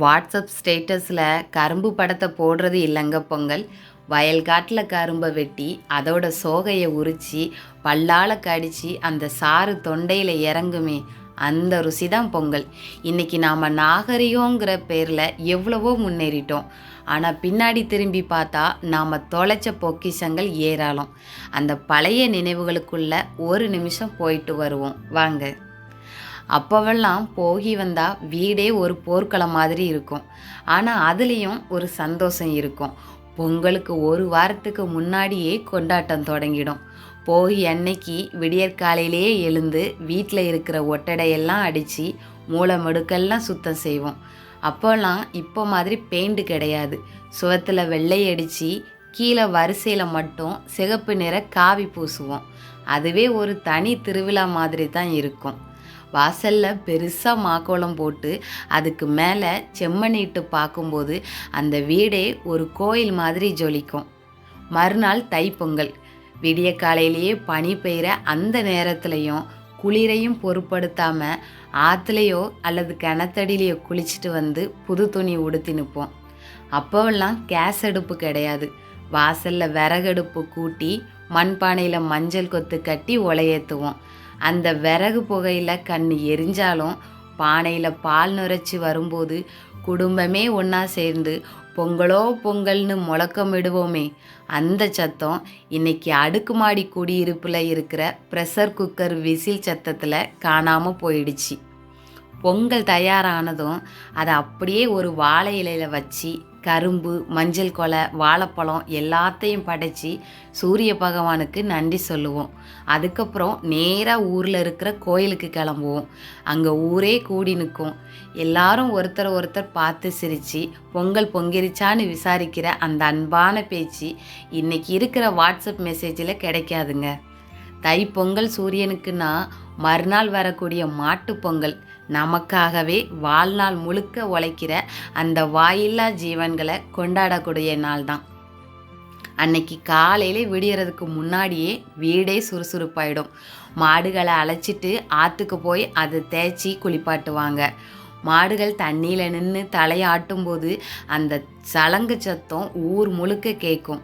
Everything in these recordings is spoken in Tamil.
வாட்ஸ்அப் ஸ்டேட்டஸில் கரும்பு படத்தை போடுறது இல்லைங்க பொங்கல். வயல்காட்டில் கரும்பை வெட்டி அதோட சோகையை உரித்து பல்லால் கடித்து அந்த சாறு தொண்டையில் இறங்குமே அந்த ருசி தான் பொங்கல். இன்றைக்கி நாம் நாகரிகங்கிற பேரில் எவ்வளவோ முன்னேறிட்டோம். ஆனால் பின்னாடி திரும்பி பார்த்தா நாம் தொலைச்ச பொக்கிஷங்கள் ஏராளம். அந்த பழைய நினைவுகளுக்குள்ள ஒரு நிமிஷம் போயிட்டு வருவோம். வாங்க. அப்போவெல்லாம் போகி வந்தால் வீடே ஒரு போர்க்களம் மாதிரி இருக்கும். ஆனால் அதுலேயும் ஒரு சந்தோஷம் இருக்கும். பொங்கலுக்கு ஒரு வாரத்துக்கு முன்னாடியே கொண்டாட்டம் தொடங்கிடும். போகி அன்னைக்கு விடியற்காலையிலேயே எழுந்து வீட்டில் இருக்கிற ஒட்டடையெல்லாம் அடித்து மூளை மடுக்கெல்லாம் சுத்தம் செய்வோம். அப்போல்லாம் இப்போ மாதிரி பெயிண்ட் கிடையாது. சுவத்தில் வெள்ளை அடித்து கீழே வரிசையில் மட்டும் சிகப்பு நிற காவி பூசுவோம். அதுவே ஒரு தனி திருவிழா மாதிரி தான் இருக்கும். வாசலில் பெருசாக மாக்கோலம் போட்டு அதுக்கு மேலே செம்மண்ணிட்டு பார்க்கும்போது அந்த வீடே ஒரு கோயில் மாதிரி ஜொலிக்கும். மறுநாள் தைப்பொங்கல். விடிய காலையிலேயே பனி பெய்கிற அந்த நேரத்துலையும் குளிரையும் பொருட்படுத்தாமல் ஆற்றுலையோ அல்லது கிணத்தடியிலையோ குளிச்சுட்டு வந்து புது துணி உடுத்தி நிற்போம் அப்போவெல்லாம் கேஸ் அடுப்பு கிடையாது. வாசலில் விறகடுப்பு கூட்டி மண்பானையில் மஞ்சள் கொத்து கட்டி உலையேற்றுவோம் அந்த விறகு புகையில் கண் எரிஞ்சாலும் பானையில் பால் நுரைச்சி வரும்போது குடும்பமே ஒன்றா சேர்ந்து பொங்கலோ பொங்கல்னு முழக்கமிடுவோமே அந்த சத்தம் இன்னைக்கு அடுக்குமாடி குடியிருப்பில் இருக்கிற ப்ரெஷர் குக்கர் விசில் சத்தத்தில் காணாமல் போயிடுச்சு. பொங்கல் தயாரானதும் அதை அப்படியே ஒரு வாழை இலையில் வச்சு கரும்பு மஞ்சள் கொலை வாழைப்பழம் எல்லாத்தையும் படைச்சி சூரிய பகவானுக்கு நன்றி சொல்லுவோம். அதுக்கப்புறம் நேராக ஊரில் இருக்கிற கோயிலுக்கு கிளம்புவோம். அங்கே ஊரே கூடி நிற்கும் எல்லாரும் ஒருத்தர் ஒருத்தர் பார்த்து சிரித்து பொங்கல் பொங்கிருச்சான்னு விசாரிக்கிற அந்த அன்பான பேச்சு இன்றைக்கி இருக்கிற வாட்ஸ்அப் மெசேஜில் கிடைக்காதுங்க. தை பொங்கல் சூரியனுக்குன்னா மறுநாள் வரக்கூடிய மாட்டுப்பொங்கல் நமக்காகவே வாழ்நாள் முழுக்க உழைக்கிற அந்த வாயில்லா ஜீவன்களை கொண்டாடக்கூடிய நாள் தான் அன்னைக்கு காலையில் விடியறதுக்கு முன்னாடியே வீடே சுறுசுறுப்பாயிடும். மாடுகளை அழைச்சிட்டு ஆற்றுக்கு போய் அதை தேய்ச்சி குளிப்பாட்டுவாங்க. மாடுகள் தண்ணியில் நின்று தலையாட்டும் போது அந்த சலங்கு சத்தம் ஊர் முழுக்க கேட்கும்.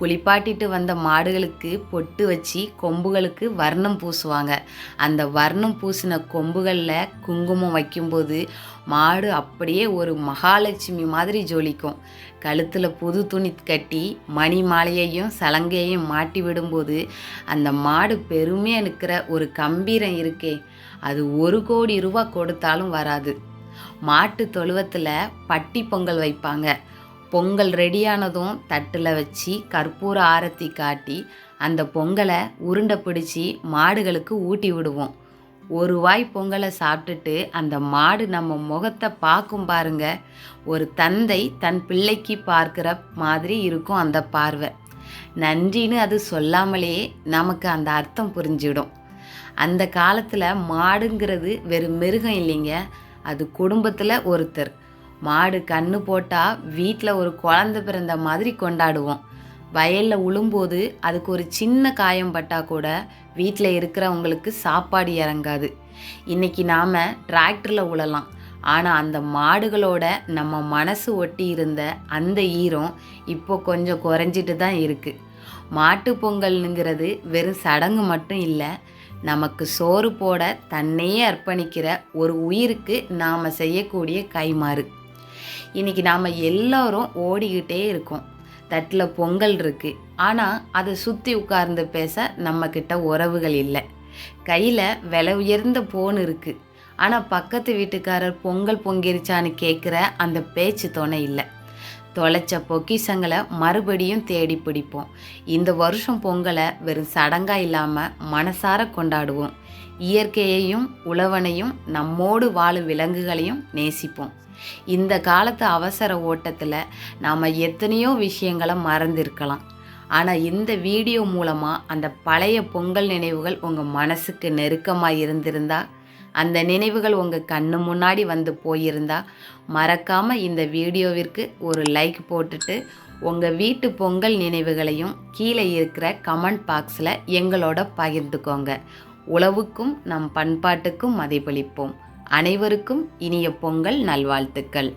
குளிப்பாட்டிட்டு வந்த மாடுகளுக்கு பொட்டு வச்சு கொம்புகளுக்கு வர்ணம் பூசுவாங்க. அந்த வர்ணம் பூசின கொம்புகளில் குங்குமம் வைக்கும்போது மாடு அப்படியே ஒரு மகாலட்சுமி மாதிரி ஜொலிக்கும். கழுத்தில் புது துணி கட்டி மணி மாலையையும் சலங்கையையும் மாட்டி விடும்போது அந்த மாடு பெருமையாக நிற்கிற ஒரு கம்பீரம் இருக்கே. அது ஒரு கோடி ரூபா கொடுத்தாலும் வராது. மாட்டு தொழுவத்தில் பட்டி பொங்கல் வைப்பாங்க. பொங்கல் ரெடியானதும் தட்டில் வச்சு கற்பூர ஆரத்தி காட்டி அந்த பொங்கலை உருண்டை பிடிச்சி மாடுகளுக்கு ஊட்டி விடுவோம். ஒரு வாய் பொங்கலை சாப்பிட்டுட்டு அந்த மாடு நம்ம முகத்தை பார்க்கும் பாருங்க. ஒரு தந்தை தன் பிள்ளைக்கு பார்க்குற மாதிரி இருக்கும் அந்த பார்வை. நன்றின்னு அது சொல்லாமலே நமக்கு அந்த அர்த்தம் புரிஞ்சிடும். அந்த காலத்தில் மாடுங்கிறது வெறும் மிருகம் இல்லைங்க. அது குடும்பத்தில் ஒருத்தர். மாடு கண்ணு போட்டால் வீட்டில் ஒரு குழந்த பிறந்த மாதிரி கொண்டாடுவோம். வயலில் உழும்போது அதுக்கு ஒரு சின்ன காயம் பட்டால் கூட வீட்டில் இருக்கிறவங்களுக்கு சாப்பாடு இறங்காது. இன்றைக்கி நாம் டிராக்டரில் உழலாம். ஆனால் அந்த மாடுகளோட நம்ம மனசு ஒட்டி இருந்த அந்த ஈரம் இப்போ கொஞ்சம் குறைஞ்சிட்டு தான் இருக்குது மாட்டு பொங்கல்னுங்கிறது வெறும் சடங்கு மட்டும் இல்லை நமக்கு சோறு போட தன்னையே அர்ப்பணிக்கிற ஒரு உயிருக்கு நாம் செய்யக்கூடிய கைமாறு இன்றைக்கி நாம் எல்லோரும் ஓடிக்கிட்டே இருக்கோம். தட்டில் பொங்கல் இருக்குது ஆனால் அதை சுற்றி உட்கார்ந்து பேச நம்மக்கிட்ட உறவுகள் இல்லை. கையில் விலை உயர்ந்த போன் இருக்குது ஆனால் பக்கத்து வீட்டுக்காரர் பொங்கல் பொங்கிருச்சான்னு கேட்குற அந்த பேச்சு துணை இல்லை. தொலைச்ச பொக்கிஷங்களை மறுபடியும் தேடி பிடிப்போம். இந்த வருஷம் பொங்கலை வெறும் சடங்காக இல்லாமல் மனசார கொண்டாடுவோம். இயற்கையையும் உழவனையும் நம்மோடு வாழும் விலங்குகளையும் நேசிப்போம். இந்த காலத்து அவசர ஓட்டத்தில் நாம் எத்தனையோ விஷயங்களை மறந்திருக்கலாம். ஆனால் இந்த வீடியோ மூலமாக அந்த பழைய பொங்கல் நினைவுகள் உங்கள் மனசுக்கு நெருக்கமாக இருந்திருந்தால் அந்த நினைவுகள் உங்கள் கண்ணு முன்னாடி வந்து போயிருந்தா மறக்காமல் இந்த வீடியோவிற்கு ஒரு லைக் போட்டுட்டு உங்கள் வீட்டு பொங்கல் நினைவுகளையும் கீழே இருக்கிற கமெண்ட் பாக்ஸில் எங்களோட பகிர்ந்துக்கோங்க. உழவுக்கும் நம் பண்பாட்டுக்கும் மதிப்பளிப்போம். அனைவருக்கும் இனிய பொங்கல் நல்வாழ்த்துக்கள்.